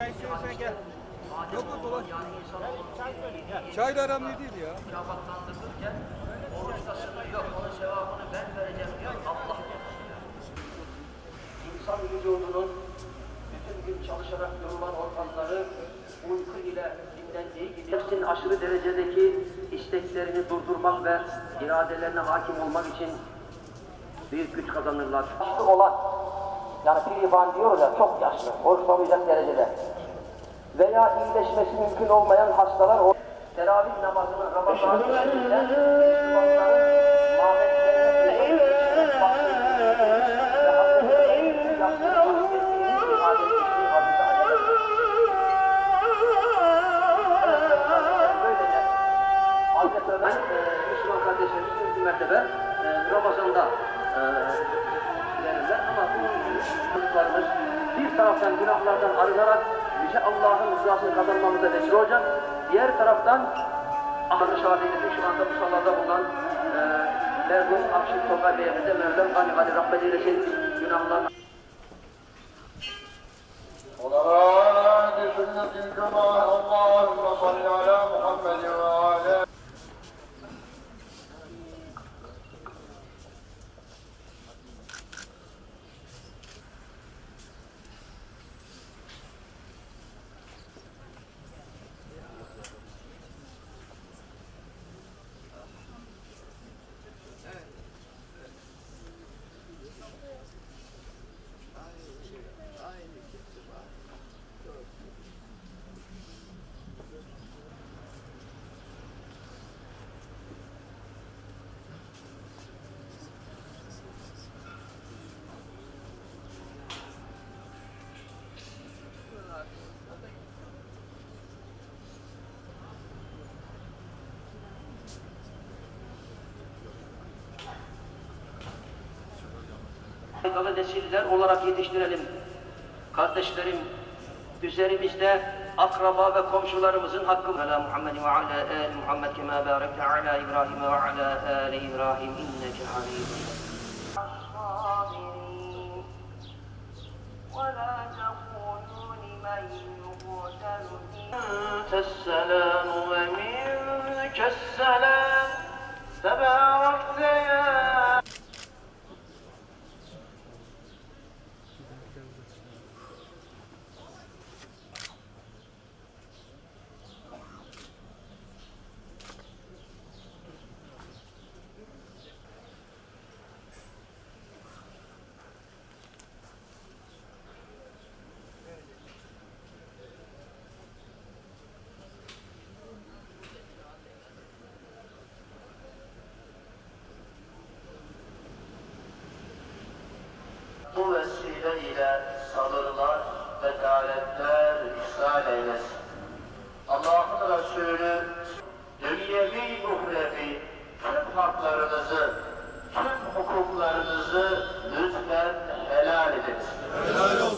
Çay istiyorsan gel. Yok mu dolaş. İnsanoğlu Çayla aramlı değil ya. mükafatlandırılırken oruçta sınır yok. Onun sevabını ben vereceğim diyor. Allah İnsan vücudunun bütün gün çalışarak yorulan organları uyku ile dinlendiği gibi nefsin aşırı derecedeki isteklerini durdurmak ve iradelerine hakim olmak için büyük güç kazanırlar. Yaşlı olan, yani pirifan diyoruz ya çok yaşlı, konuşamayacak derecede. Veya iyileşmesi mümkün olmayan hastalar teravih namazını Ramazan taraftan günahlardan arınarak bize Allah'ın rızasını kazanmamıza vesile olacak. Diğer taraftan Ahmet Şahadet'in şu anda musallada bulunan e, merhum Akşin Tokar Bey'imize Mevlam Ali Ali rahmet eylesin günahlarına faydalı nesiller olarak yetiştirelim. Kardeşlerim, üzerimizde akraba ve komşularımızın hakkı ala Muhammed ve ala ali Muhammed kema barekte ala İbrahim ve ala ali İbrahim inneke hamidun. ولا تقولوا لمن يقتل في أنت السلام ومنك السلام تباركت يا Bu vesileyle sabırlar ve gayretler ihsan eylesin. Allah'ın Resulü dünyevi uhrevi tüm haklarınızı, tüm hukuklarınızı lütfen helal ediniz. Helal olsun.